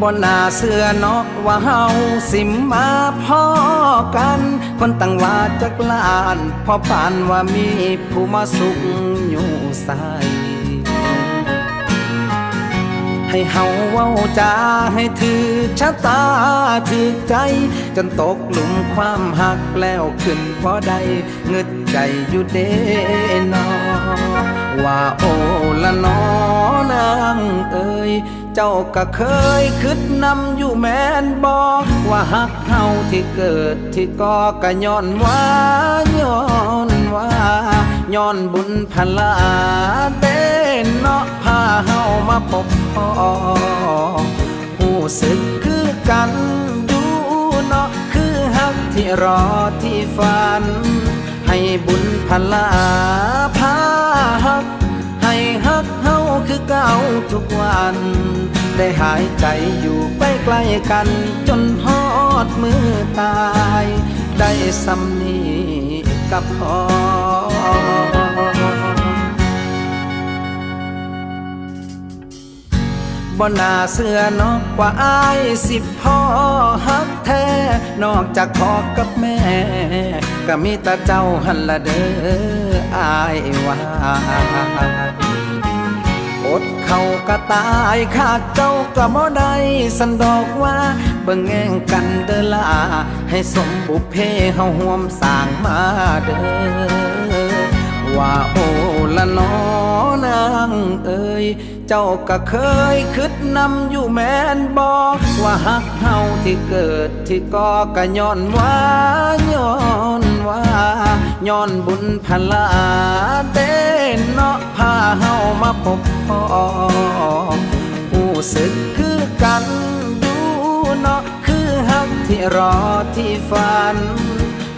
บ่น่าเสื้อนอกว่าเฮาสิมาพ่อกัน คนตั้งว่าจักลานพอปานว่ามีผู้มาสุขอยู่ใส่ ให้เฮาเว้าจาให้ถือชะตาถือใจ จนตกหลุมความหักแล้วขึ้นพอใดเงึดใจอยู่เด้นอว่าโอละนอนางเอ่ยเจ้าก็เคยคิดนำอยู่แม่นบอกว่าหักเฮาที่เกิดที่ก่อก็ย้อนว่าย้อนว่าย้อนบุญพลาเต้นเนาะพาเฮามาพบ หูสึกคือกันอยู่เนาะคือหักที่รอที่ฝัน ให้บุญพลาพาหัก ให้ฮักเฮาคือเก่าทุกวัน ได้หายใจอยู่ใกล้ใกล้ๆกัน จนฮอดมือตาย ได้สำนีกับพอ บ่น่าเสื้อนอกว่าอายสิพ่อฮักแท้ นอกจากพ่อกับแม่ ก็มีแต่เจ้าหันละเด้ออายว่าอดเขาก็ตายขาดเจ้าก็บ่ได้สันดอกว่าเบิ่งแง่งกันเด้อล่ะให้สมบุพเพเฮาห่วมสร้างมาเด้อ ว่าโอละนอนางเอ่ยเจ้าก็เคยคิดนำอยู่แมนบอกว่าหักเฮาที่เกิดที่ก่อก็ย้อนว่าย้อนว่าย้อนบุญพลาเต้นเนาะพาเฮามาพบพ่อผู้สึกคือกันดูเนาะคือหักที่รอที่ฝัน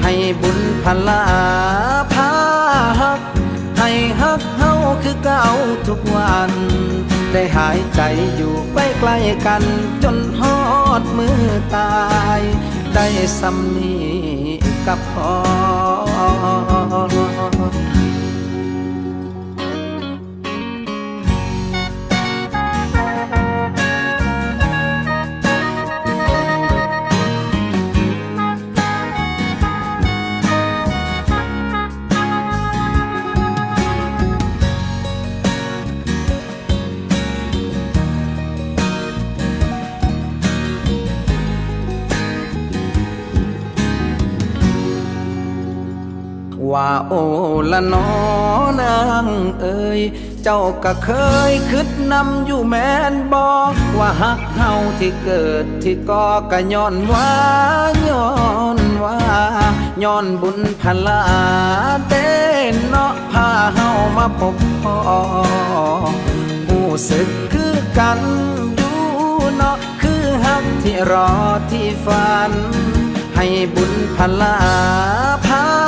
ให้บุญพลาพ คือเก่าทุกวัน ได้หายใจอยู่ใกล้ใกล้ๆกัน จนฮอดมือตาย ได้สำนีกับพอ ว่าโอละนอนางเอ่ยเจ้าก็เคยคิดนำอยู่แมนบอกว่าหักเฮาที่เกิดที่ก่อก็ย้อนว่าย้อนว่าย้อนบุญพลาเต้นเนาะพาเฮามาพบพ่อผู้สึกคือกันอยู่เนาะคือหักที่รอที่ฝัน ให้บุญพลาพา